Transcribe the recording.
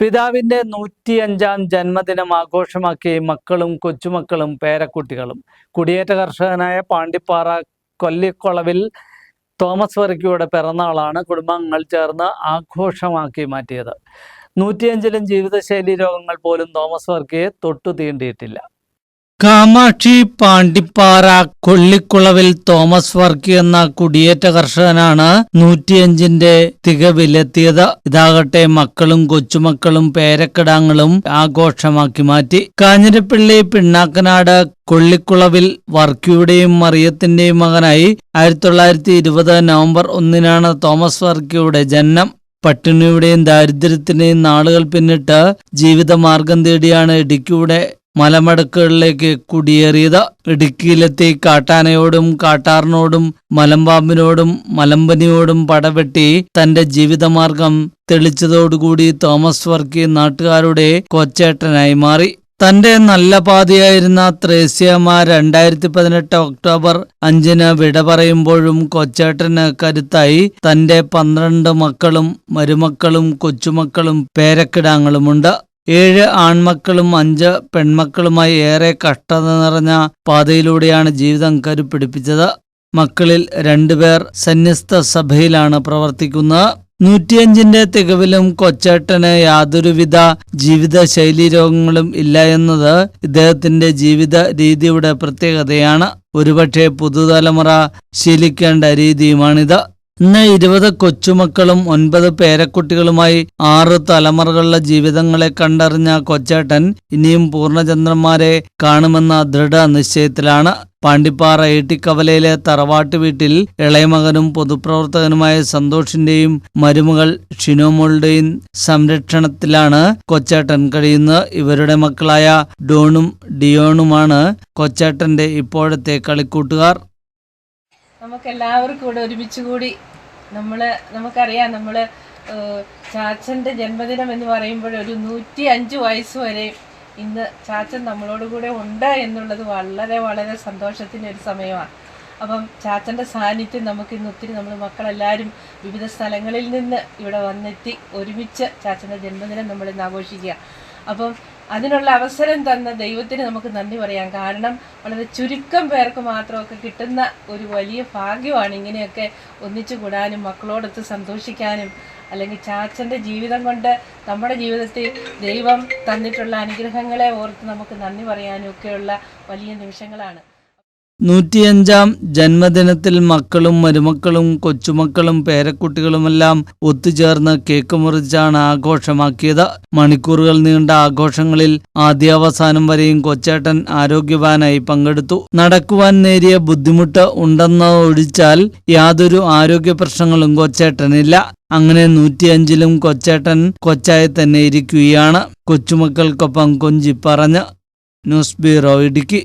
പിതാവിന്റെ നൂറ്റിയഞ്ചാം ജന്മദിനം ആഘോഷമാക്കി മക്കളും കൊച്ചുമക്കളും പേരക്കുട്ടികളും. കുടിയേറ്റ കർഷകനായ പാണ്ടിപ്പാറ കൊല്ലിക്കൊളവിൽ തോമസ് വർക്കിയുടെ പിറന്നാളാണ് കുടുംബാംഗങ്ങൾ ചേർന്ന് ആഘോഷമാക്കി മാറ്റിയത്. നൂറ്റിയഞ്ചിലും ജീവിതശൈലി രോഗങ്ങൾ പോലും തോമസ് വർക്കിയെ തൊട്ടു തീണ്ടിയിട്ടില്ല. കാമാക്ഷി പാണ്ടിപ്പാറ കൊള്ളിക്കുളവിൽ തോമസ് വർക്കി എന്ന കുടിയേറ്റ കർഷകനാണ് നൂറ്റിയഞ്ചിന്റെ തികവിലെത്തിയത്. ഇതാകട്ടെ മക്കളും കൊച്ചുമക്കളും പേരക്കിടാങ്ങളും ആഘോഷമാക്കി മാറ്റി. കാഞ്ഞിരപ്പള്ളി പിണ്ണാക്കനാട് കൊള്ളിക്കുളവിൽ വർക്കിയുടെയും മറിയത്തിന്റെയും മകനായി ആയിരത്തി തൊള്ളായിരത്തി ഇരുപത് നവംബർ ഒന്നിനാണ് തോമസ് വർക്കിയുടെ ജനനം. പട്ടിണിയുടെയും ദാരിദ്ര്യത്തിന്റെയും നാളുകൾ പിന്നിട്ട് ജീവിതമാർഗം തേടിയാണ് ഇടുക്കിയുടെ മലമടക്കുകളിലേക്ക് കുടിയേറിയത്. ഇടുക്കിയിലെത്തി കാട്ടാനയോടും കാട്ടാറിനോടും മലമ്പാമ്പിനോടും മലമ്പനിയോടും പടവെട്ടി തന്റെ ജീവിതമാർഗം തെളിച്ചതോടുകൂടി തോമസ് വർക്കി നാട്ടുകാരുടെ കൊച്ചേട്ടനായി മാറി. തന്റെ നല്ല പാതിയായിരുന്ന ത്രേസ്യമ്മ രണ്ടായിരത്തി പതിനെട്ട് ഒക്ടോബർ അഞ്ചിന് വിട പറയുമ്പോഴും കൊച്ചേട്ടന് കരുത്തായി. തന്റെ പന്ത്രണ്ട് മക്കളും മരുമക്കളും കൊച്ചുമക്കളും പേരക്കിടാങ്ങളുമുണ്ട്. ഏഴ് ആൺമക്കളും അഞ്ച് പെൺമക്കളുമായി ഏറെ കഷ്ടത നിറഞ്ഞ പാതയിലൂടെയാണ് ജീവിതം കരുപ്പിടിപ്പിച്ചത്. മക്കളിൽ രണ്ടുപേർ സന്യസ്ത സഭയിലാണ് പ്രവർത്തിക്കുന്നത്. നൂറ്റിയഞ്ചിന്റെ തികവിലും കൊച്ചേട്ടന് യാതൊരുവിധ ജീവിതശൈലി രോഗങ്ങളും ഇല്ല എന്നത് ഇദ്ദേഹത്തിന്റെ ജീവിത രീതിയുടെ പ്രത്യേകതയാണ്. ഒരുപക്ഷെ പുതുതലമുറ ശീലിക്കേണ്ട രീതിയുമാണിത്. ഇന്ന് ഇരുപത് കൊച്ചുമക്കളും ഒൻപത് പേരക്കുട്ടികളുമായി ആറ് തലമുറകളിലെ ജീവിതങ്ങളെ കണ്ടറിഞ്ഞ കൊച്ചേട്ടൻ ഇനിയും പൂർണചന്ദ്രന്മാരെ കാണുമെന്ന ദൃഢ നിശ്ചയത്തിലാണ് പാണ്ടിപ്പാറ ഏട്ടിക്കവലയിലെ തറവാട്ട് വീട്ടിൽ ഇളയമകനും പൊതുപ്രവർത്തകനുമായ സന്തോഷിന്റെയും മരുമകൾ ഷിനോമോളുടെയും സംരക്ഷണത്തിലാണ് കൊച്ചേട്ടൻ കഴിയുന്നത്. ഇവരുടെ മക്കളായ ഡോണും ഡിയോണുമാണ് കൊച്ചേട്ടന്റെ ഇപ്പോഴത്തെ കളിക്കൂട്ടുകാർ. നമുക്ക് എല്ലാവർക്കും കൂടെ ഒരുമിച്ച് കൂടി നമ്മൾ നമുക്കറിയാം നമ്മൾ ചാച്ചന്റെ ജന്മദിനം എന്ന് പറയുമ്പോൾ ഒരു നൂറ്റി അഞ്ച് വയസ്സ് വരെ ഇന്ന് ചാച്ചൻ നമ്മളോട് കൂടെ ഉണ്ട് എന്നുള്ളത് വളരെ വളരെ സന്തോഷത്തിന്റെ ഒരു സമയമാണ്. അപ്പം ചാച്ചന്റെ സാന്നിധ്യം നമുക്ക് ഇന്ന് ഒത്തിരി നമ്മൾ മക്കളെല്ലാവരും വിവിധ സ്ഥലങ്ങളിൽ നിന്ന് ഇവിടെ വന്നെത്തി ഒരുമിച്ച് ചാച്ചന്റെ ജന്മദിനം നമ്മൾ ഇന്ന് ആഘോഷിക്കുക. അപ്പം അതിനുള്ള അവസരം തന്ന ദൈവത്തിന് നമുക്ക് നന്ദി പറയാം. കാരണം വളരെ ചുരുക്കം പേർക്ക് മാത്രമൊക്കെ കിട്ടുന്ന ഒരു വലിയ ഭാഗ്യമാണ് ഇങ്ങനെയൊക്കെ ഒന്നിച്ചു കൂടാനും മക്കളോടൊത്ത് സന്തോഷിക്കാനും അല്ലെങ്കിൽ ചാച്ചന്റെ ജീവിതം കൊണ്ട് നമ്മുടെ ജീവിതത്തിൽ ദൈവം തന്നിട്ടുള്ള അനുഗ്രഹങ്ങളെ ഓർത്ത് നമുക്ക് നന്ദി പറയാനും ഒക്കെയുള്ള വലിയ നിമിഷങ്ങളാണ്. നൂറ്റിയഞ്ചാം ജന്മദിനത്തിൽ മക്കളും മരുമക്കളും കൊച്ചുമക്കളും പേരക്കുട്ടികളുമെല്ലാം ഒത്തുചേർന്ന് കേക്ക് മുറിച്ചാണ് ആഘോഷമാക്കിയത്. മണിക്കൂറുകൾ നീണ്ട ആഘോഷങ്ങളിൽ ആദ്യാവസാനം വരെയും കൊച്ചേട്ടൻ ആരോഗ്യവാനായി പങ്കെടുത്തു. നടക്കുവാൻ നേരിയ ബുദ്ധിമുട്ട് ഉണ്ടെന്ന് ഒഴിച്ചാൽ യാതൊരു ആരോഗ്യ പ്രശ്നങ്ങളും കൊച്ചേട്ടനില്ല. അങ്ങനെ നൂറ്റിയഞ്ചിലും കൊച്ചേട്ടൻ കൊച്ചായി തന്നെ ഇരിക്കുകയാണ്. കൊച്ചുമക്കൾക്കൊപ്പം കൊഞ്ചി പറഞ്ഞ്. News bureau Idukki.